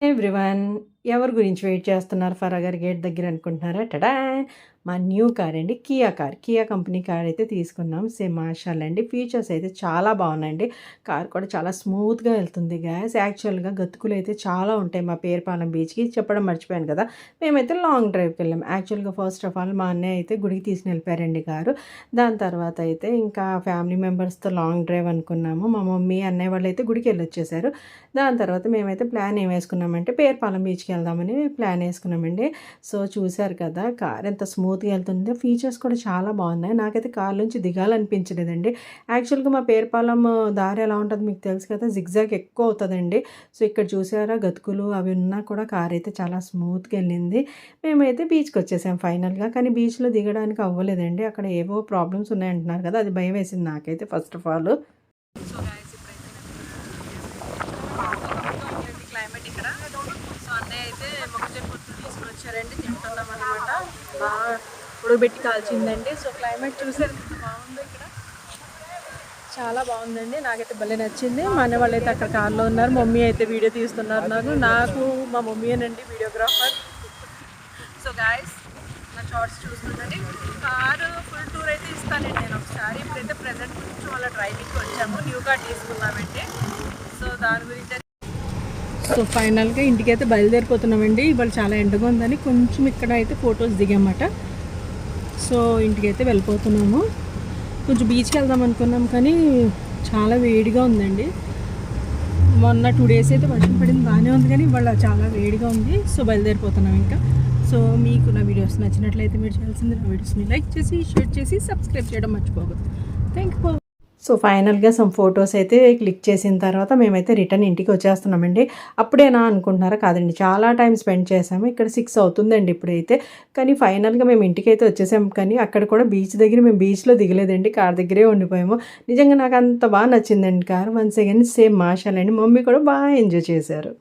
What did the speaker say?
everyone. ఎవరి గురించి wait చేస్తున్నారు? ఫరాగర్ గేట్ దగ్గర అనుకుంటున్నారా? టడా! మా న్యూ కార్ అండి Kia car. Kia company car అయితే తీసుకున్నాం. సే మాషాల్ అండి. ఫీచర్స్ అయితే చాలా బాగున్నాయండి. కార్ కూడా చాలా స్మూత్గా వెళ్తుంది గ్యాస్. యాక్చువల్గా గతుకులు అయితే చాలా ఉంటాయి మా పేరుపాలెం బీచ్కి. చెప్పడం మర్చిపోయాను కదా! మేమైతే లాంగ్ డ్రైవ్కి వెళ్ళాం. యాక్చువల్గా ఫస్ట్ ఆఫ్ ఆల్ మా అన్నయ్య అయితే గుడికి తీసుకుని వెళ్ళిపోయారండి కారు. దాని తర్వాత అయితే ఇంకా ఫ్యామిలీ మెంబర్స్తో లాంగ్ డ్రైవ్ అనుకున్నాము. మా మమ్మీ అన్నయ్య వాళ్ళు అయితే గుడికి వెళ్ళి వచ్చేసారు దాని తర్వాత మేమైతే ప్లాన్ ఏం వేసుకున్నామంటే పేరుపాలెం బీచ్కి వెళ్దామని ప్లాన్ వేసుకున్నామండి. సో చూశారు కదా కార్ ఎంత స్మూత్గా వెళ్తుందో. ఫీచర్స్ కూడా చాలా బాగున్నాయి. నాకైతే కార్ నుంచి దిగాలనిపించలేదండి. యాక్చువల్గా మా పేరుపాలెం దారి ఎలా ఉంటుంది మీకు తెలుసు కదా జిగ్జాగ్ ఎక్కువ అవుతుందండి. సో ఇక్కడ చూసారా గతుకులు అవి ఉన్నా కూడా కార్ అయితే చాలా స్మూత్గా వెళ్ళింది. మేమైతే బీచ్కి వచ్చేసాం ఫైనల్గా. కానీ బీచ్లో దిగడానికి అవ్వలేదండి. అక్కడ ఏవో ప్రాబ్లమ్స్ ఉన్నాయంటున్నారు కదా అది భయం వేసింది నాకైతే first of all. So guys ఇప్పుడైతే క్లైమేట్ ఇక్కడ సో అన్నయ్య అయితే మొక్కజొన్న పొత్తులు తీసుకుని వచ్చారండి తింటున్నాం అనమాట బాగా ఉడకబెట్టి కాల్చిందండి. సో క్లైమేట్ చూసారు బాగుంది ఇక్కడ. చాలా బాగుందండి. నాకైతే భలే నచ్చింది. మా అన్న వాళ్ళు అయితే అక్కడ కార్లో ఉన్నారు. మమ్మీ అయితే వీడియో తీస్తున్నారు నాకు. నాకు మా మమ్మీ అనండి వీడియోగ్రాఫర్. సో గాయస్ నా షార్ట్స్ చూస్తుందండి కారు ఫుల్ టూర్ అయితే ఇస్తానండి నేను ఒకసారి. ఇప్పుడైతే ప్రజెంట్ కొంచెం వాళ్ళ డ్రైవింగ్కి వచ్చాము. న్యూ కార్ తీసుకున్నామండి. సో దాని గురించి సో ఫైనల్గా ఇంటికి అయితే బయలుదేరిపోతున్నామండి. ఇవాళ చాలా ఎండగా ఉందని కొంచెం ఇక్కడ అయితే ఫొటోస్ దిగామాట. సో ఇంటికి అయితే వెళ్ళిపోతున్నాము. కొంచెం బీచ్కి వెళ్దాం అనుకున్నాం కానీ చాలా వేడిగా ఉందండి. మొన్న టూ డేస్ అయితే వర్షం పడింది బాగానే ఉంది కానీ ఇవాళ చాలా వేడిగా ఉంది. సో బయలుదేరిపోతున్నాం ఇంకా. సో మీకు నా వీడియోస్ నచ్చినట్లయితే మీరు చేయాల్సింది నా వీడియోస్ని లైక్ చేసి షేర్ చేసి సబ్స్క్రైబ్ చేయడం మర్చిపోకూడదు థ్యాంక్ యూ సో ఫైనల్గా సమ్ ఫొటోస్ అయితే క్లిక్ చేసిన తర్వాత మేమైతే రిటర్న్ ఇంటికి వచ్చేస్తున్నామండి. అప్పుడేనా అనుకుంటున్నారా? కాదండి. చాలా టైం స్పెండ్ చేసాము ఇక్కడ సిక్స్ అవుతుందండి ఇప్పుడైతే. కానీ ఫైనల్గా మేము ఇంటికి అయితే వచ్చేసాము కానీ అక్కడ కూడా బీచ్ దగ్గర మేము బీచ్లో దిగలేదండి. కార్ దగ్గరే ఉండిపోయాము. నిజంగా నాకు అంత బాగా నచ్చిందండి కార్. వన్స్ అగైన్ సేమ్ మాషాలండి. మమ్మీ కూడా బాగా ఎంజాయ్ చేశారు.